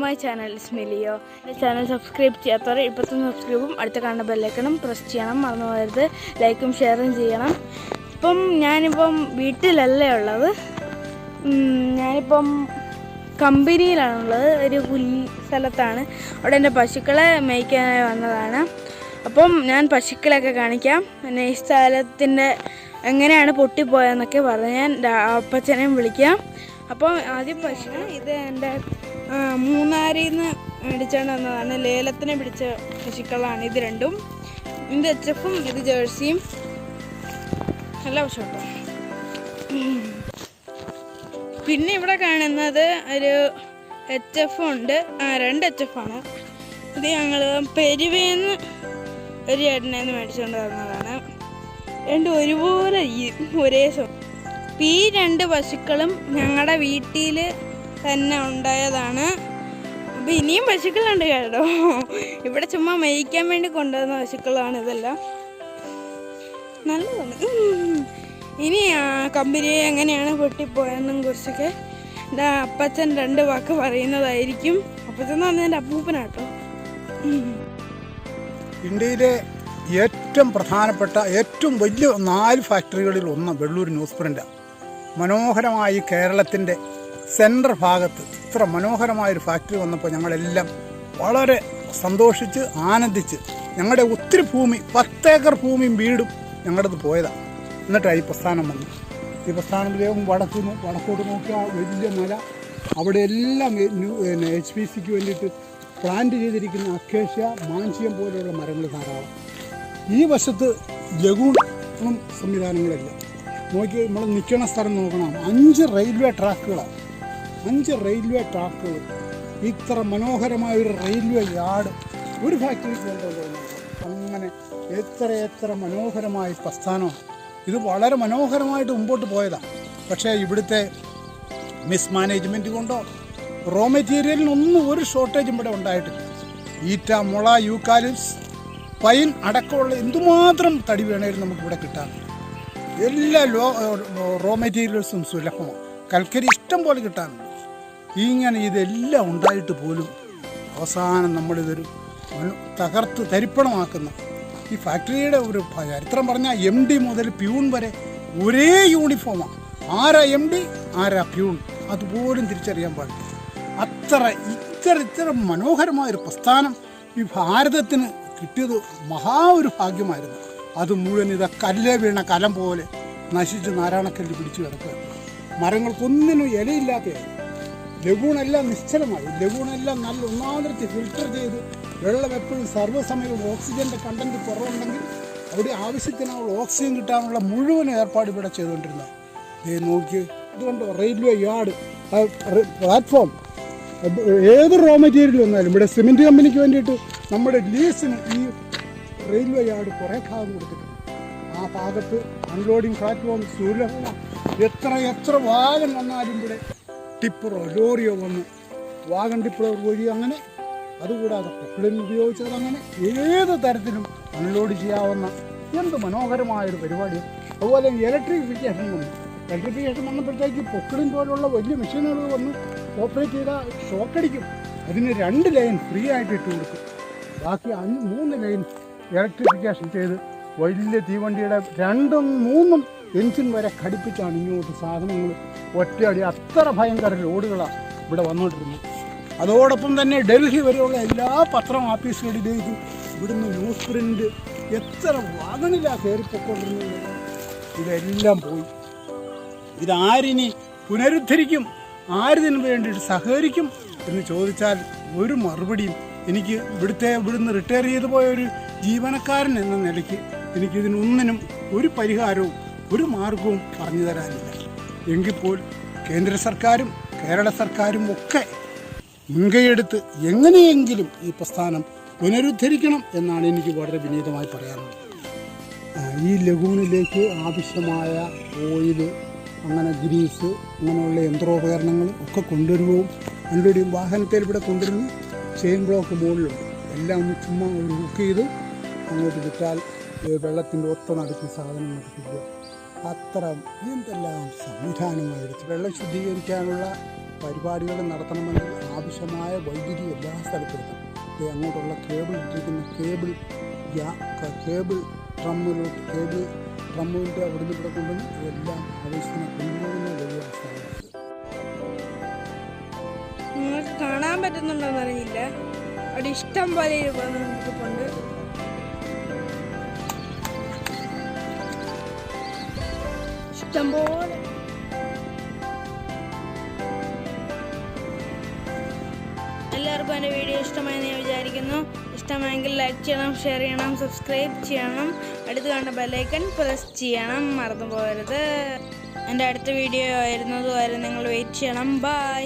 My channel സ്മിലിയോ channel subscribe ചെയ്യാത്തവർ ഇപ്പോഴത്തെ സബ്സ്ക്രൈബും അടുത്ത കാണുന്ന ബെല്ലൈക്കണം പ്രസ് ചെയ്യണം മറന്നു പോകരുത്. ലൈക്കും ഷെയറും ചെയ്യണം. ഇപ്പം ഞാനിപ്പം വീട്ടിലല്ലേ ഉള്ളത്. ഞാനിപ്പം കമ്പനിയിലാണുള്ളത്. ഒരു പുല്ലി സ്ഥലത്താണ്. അവിടെ എന്റെ പശുക്കളെ മേയ്ക്കാനായി വന്നതാണ്. അപ്പം ഞാൻ പശുക്കളെയൊക്കെ കാണിക്കാം. പിന്നെ ഈ സ്ഥലത്തിന്റെ എങ്ങനെയാണ് പൊട്ടിപ്പോയതെന്നൊക്കെ പറഞ്ഞ് ഞാൻ അപ്പച്ചനെയും വിളിക്കാം. അപ്പം ആദ്യം പശു ഇത് എന്റെ ആ, മൂന്നാറിൽ നിന്ന് മേടിച്ചുകൊണ്ട് വന്നതാണ്. ലേലത്തിന് പിടിച്ച പശുക്കളാണ് ഇത് രണ്ടും. ഇത് എച്ച് എഫും ഇത് ജേഴ്സിയും. നല്ല പശുട്ടോ പിന്നെ ഇവിടെ കാണുന്നത് ഒരു എച്ച് എഫ് ഉണ്ട്. ആ രണ്ട് എച്ച് എഫ് ആണ് ഇത് ഞങ്ങൾ പെരുവേന്ന് ഒരു ചേട്ടനെന്ന് മേടിച്ചുകൊണ്ട് വന്നതാണ്. രണ്ടും ഒരുപോലെ ഒരേ ഇപ്പം ഈ രണ്ട് പശുക്കളും ഞങ്ങളുടെ വീട്ടിൽ തന്നെ ഉണ്ടായതാണ്. അപ്പം ഇനിയും പശുക്കളുണ്ട് കേട്ടോ. ഇവിടെ ചുമ്മാ മേയ്ക്കാൻ വേണ്ടി കൊണ്ടുവന്ന പശുക്കളാണ് ഇതെല്ലാം. നല്ലതാണ്. ഇനി കമ്പനി എങ്ങനെയാണ് പൊട്ടിപ്പോയെന്നും കുറിച്ചൊക്കെ എന്റെ അപ്പച്ചൻ രണ്ട് വാക്ക് പറയുന്നതായിരിക്കും. അപ്പച്ചൻ എന്ന് പറഞ്ഞാൽ എന്റെ അപ്പൂപ്പനാട്ടോ. ഇന്ത്യയിലെ ഏറ്റവും പ്രധാനപ്പെട്ട ഏറ്റവും വലിയ നാല് ഫാക്ടറികളിൽ ഒന്ന് വെള്ളൂർ ന്യൂസ് പ്രിന്റാണ് മനോഹരമായി കേരളത്തിന്റെ സെൻട്രൽ ഭാഗത്ത് ഇത്ര മനോഹരമായൊരു ഫാക്ടറി വന്നപ്പോൾ ഞങ്ങളെല്ലാം വളരെ സന്തോഷിച്ച് ആനന്ദിച്ച് ഞങ്ങളുടെ ഒത്തിരി ഭൂമി പത്തേക്കർ ഭൂമിയും വീടും ഞങ്ങളുടേത് പോയതാണ് എന്നിട്ടാണ് ഈ പ്രസ്ഥാനം വന്നു. ഈ പ്രസ്ഥാനം വേഗം വടക്ക് വടക്കോട്ട് നോക്കിയാൽ വലിയ മല. അവിടെ എല്ലാം എച്ച് പി സിക്ക് വേണ്ടിയിട്ട് പ്ലാന്റ് ചെയ്തിരിക്കുന്ന അക്കേഷ്യ മാഞ്ചിയം പോലെയുള്ള മരങ്ങൾ ധാരാളം. ഈ വശത്ത് ലഗൂണും സംവിധാനങ്ങളില്ല. നോക്കി നമ്മൾ നിൽക്കുന്ന സ്ഥലം നോക്കണം. അഞ്ച് റെയിൽവേ ട്രാക്കുകളാണ് അഞ്ച് റെയിൽവേ ട്രാക്കുകൾ ഇത്ര മനോഹരമായ ഒരു റെയിൽവേ യാർഡ് ഒരു ഫാക്ടറിക്ക് കൊണ്ടുവരുന്നത് അങ്ങനെ എത്ര എത്ര മനോഹരമായ പ്രസ്ഥാനമാണ്. ഇത് വളരെ മനോഹരമായിട്ട് മുമ്പോട്ട് പോയതാണ്. പക്ഷേ ഇവിടുത്തെ മിസ്മാനേജ്മെന്റ് കൊണ്ടോ റോ മെറ്റീരിയലിനൊന്നും ഒരു ഷോർട്ടേജും ഇവിടെ ഉണ്ടായിട്ടില്ല. ഈറ്റ മുള യൂക്കാലിപ്സ് പൈൻ അടക്കമുള്ള എന്തുമാത്രം തടി വേണേലും നമുക്കിവിടെ കിട്ടാൻ എല്ലാ ലോ റോ മെറ്റീരിയൽസും സുലഭമാണ്. കൽക്കരി ഇഷ്ടം പോലെ കിട്ടാനുണ്ട്. ഇങ്ങനെ ഇതെല്ലാം ഉണ്ടായിട്ട് പോലും അവസാനം നമ്മളിതൊരു തകർത്ത് തരിപ്പണമാക്കുന്ന ഈ ഫാക്ടറിയുടെ ഒരു ചരിത്രം പറഞ്ഞാൽ എം ഡി മുതൽ പ്യൂൺ വരെ ഒരേ യൂണിഫോമാണ് ആരാ എം ഡി ആരാ പ്യൂൺ? അതുപോലും തിരിച്ചറിയാൻ പാടില്ല. അത്ര ഇത്ര ഇത്ര മനോഹരമായൊരു പ്രസ്ഥാനം ഈ ഭാരതത്തിന് കിട്ടിയത് മഹാ ഒരു ഭാഗ്യമായിരുന്നു. അത് മുഴുവൻ ഇത് കല്ലേ വീണ കലം പോലെ നശിച്ച് നാരായണക്കല്ല് പിടിച്ചു കിടക്കുക മരങ്ങൾക്കൊന്നിനും ഇലയില്ലാത്തതായി ലഘൂണെല്ലാം നിശ്ചലമായി. ലഘുണെല്ലാം നല്ല ഒന്നാമത്തെ ഫിൽട്ടർ ചെയ്ത് വെള്ളം എപ്പോഴും സർവസമയവും ഓക്സിജന്റെ കണ്ടന്റ് കുറവുണ്ടെങ്കിൽ അവിടെ ആവശ്യത്തിനുള്ള ഓക്സിജൻ കിട്ടാനുള്ള മുഴുവൻ ഏർപ്പാട് ഇവിടെ ചെയ്തുകൊണ്ടിരുന്നത് ദേ നോക്കി ഇതുകൊണ്ട് റെയിൽവേ യാർഡ് പ്ലാറ്റ്ഫോം ഏത് റോ മെറ്റീരിയൽ വന്നാലും ഇവിടെ സിമെന്റ് കമ്പനിക്ക് വേണ്ടിയിട്ട് നമ്മുടെ ലീസിന് ഈ റെയിൽവേ യാർഡ് കുറേ ഭാഗം കൊടുത്തിട്ടുണ്ട്. ആ ഭാഗത്ത് അൺലോഡിങ് പ്ലാറ്റ്ഫോം സൂര്യ എത്ര എത്ര വാഹനം വന്നാലും ഇവിടെ ടിപ്പറോ ലോറിയോ വന്ന്. വാഗൺ ടിപ്പറോ വഴി അങ്ങനെ അതുകൂടാതെ പൊക്കിളിൻ ഉപയോഗിച്ചത് അങ്ങനെ ഏത് തരത്തിലും അൺലോഡ് ചെയ്യാവുന്ന എന്ത് മനോഹരമായൊരു പരിപാടി അതുപോലെ ഇലക്ട്രിഫിക്കേഷൻ വന്നു. ഇലക്ട്രിഫിക്കേഷൻ വന്നപ്പോഴത്തേക്ക് പൊക്കിളിൻ പോലുള്ള വലിയ മെഷീനുകൾ വന്ന് ഓപ്പറേറ്റ് ചെയ്താൽ ഷോക്കടിക്കും അതിന് രണ്ട് ലൈൻ ഫ്രീ ആയിട്ട് ഇട്ട് കൊടുക്കും. ബാക്കി അഞ്ച് മൂന്ന് ലൈൻ ഇലക്ട്രിഫിക്കേഷൻ ചെയ്ത് വലിയ തീവണ്ടിയുടെ രണ്ടും മൂന്നും എഞ്ചിൻ വരെ ഘടിപ്പിച്ചാണ് ഇങ്ങോട്ട് സാധനങ്ങൾ ഒറ്റയടി അത്ര ഭയങ്കര ലോഡുകളാണ് ഇവിടെ വന്നുകൊണ്ടിരുന്നത് അതോടൊപ്പം തന്നെ ഡൽഹി വരെയുള്ള എല്ലാ പത്രം ഓഫീസുകളിലേക്കും ഇവിടുന്ന് ന്യൂസ് പ്രിന്റ് എത്ര വാഗണിലാണ് കയറിപ്പോയിക്കൊണ്ടിരുന്നത്. ഇതെല്ലാം പോയി. ഇതാരിനി പുനരുദ്ധരിക്കും? ആരിതിനു വേണ്ടിയിട്ട് സഹകരിക്കും? എന്ന് ചോദിച്ചാൽ ഒരു മറുപടിയും എനിക്ക് ഇവിടുത്തെ ഇവിടുന്ന് റിട്ടയർ ചെയ്തു പോയ ഒരു ജീവനക്കാരൻ എന്ന നിലയ്ക്ക് എനിക്കിതിനൊന്നിനും ഒരു പരിഹാരവും ഒരു മാർഗവും പറഞ്ഞു തരാനില്ല. എങ്കിൽ പോലും കേന്ദ്ര സർക്കാരും കേരള സർക്കാരും ഒക്കെ മുൻകൈയെടുത്ത് എങ്ങനെയെങ്കിലും ഈ പ്രസ്ഥാനം പുനരുദ്ധരിക്കണം എന്നാണ് എനിക്ക് വളരെ വിനീതമായി പറയാനുള്ളത്. ഈ ലഗൂണിലേക്ക് ആവശ്യമായ ഓയിൽ അങ്ങനെ ഗ്രീസ് അങ്ങനെയുള്ള യന്ത്രോപകരണങ്ങൾ ഒക്കെ കൊണ്ടുവരുമ്പോൾ അതിലൂടെ വാഹനത്തിൽ ഇവിടെ കൊണ്ടുവരുന്നു. ചെയിൻ ബ്ലോക്ക് മുകളിലുണ്ട്. എല്ലാം ഒന്ന് ചുമ്മാ ഒരു ഹുക്ക് ചെയ്ത് അങ്ങോട്ട് വിട്ടാൽ വെള്ളത്തിന്റെ ഒത്ത നടക്കുന്ന സാധനം നടത്തിക്കുക അത്ര എന്തെല്ലാം സംവിധാനങ്ങളെടുത്ത് വെള്ളം ശുദ്ധീകരിക്കാനുള്ള പരിപാടികൾ നടത്തണമെങ്കിൽ ആവശ്യമായ വൈദ്യുതി എല്ലാ സ്ഥലത്തും എത്തണം അങ്ങോട്ടുള്ള കേബിൾ ഇട്ടിരിക്കുന്ന കേബിൾ കേബിൾ ഡ്രമ്മിലോട്ട് കേബിൾ ഡ്രമ്മിന്റെ അവിടുന്ന് ഇവിടെ കൊണ്ടുവന്ന് ഇതെല്ലാം ആവശ്യത്തിന് കൊണ്ടുപോകുന്ന വലിയ സ്ഥലമാണ്. നിങ്ങൾക്ക് കാണാൻ പറ്റുന്നുണ്ടോന്ന് അറിയില്ല. അവിടെ ഇഷ്ടം പോലെ നമുക്ക് ഇഷ്ടം പോലെ എല്ലാവർക്കും എന്റെ വീഡിയോ ഇഷ്ടമായെന്ന് ഞാൻ വിചാരിക്കുന്നു. ഇഷ്ടമായെങ്കിൽ ലൈക്ക് ചെയ്യണം ഷെയർ ചെയ്യണം സബ്സ്ക്രൈബ് ചെയ്യണം. അടുത്ത് കണ്ട ബെല്ലൈക്കൺ പ്രസ് ചെയ്യണം മറന്നു പോകരുത്. എന്റെ അടുത്ത വീഡിയോ ആയിരുന്നതുവരെ നിങ്ങൾ വെയിറ്റ് ചെയ്യണം. ബൈ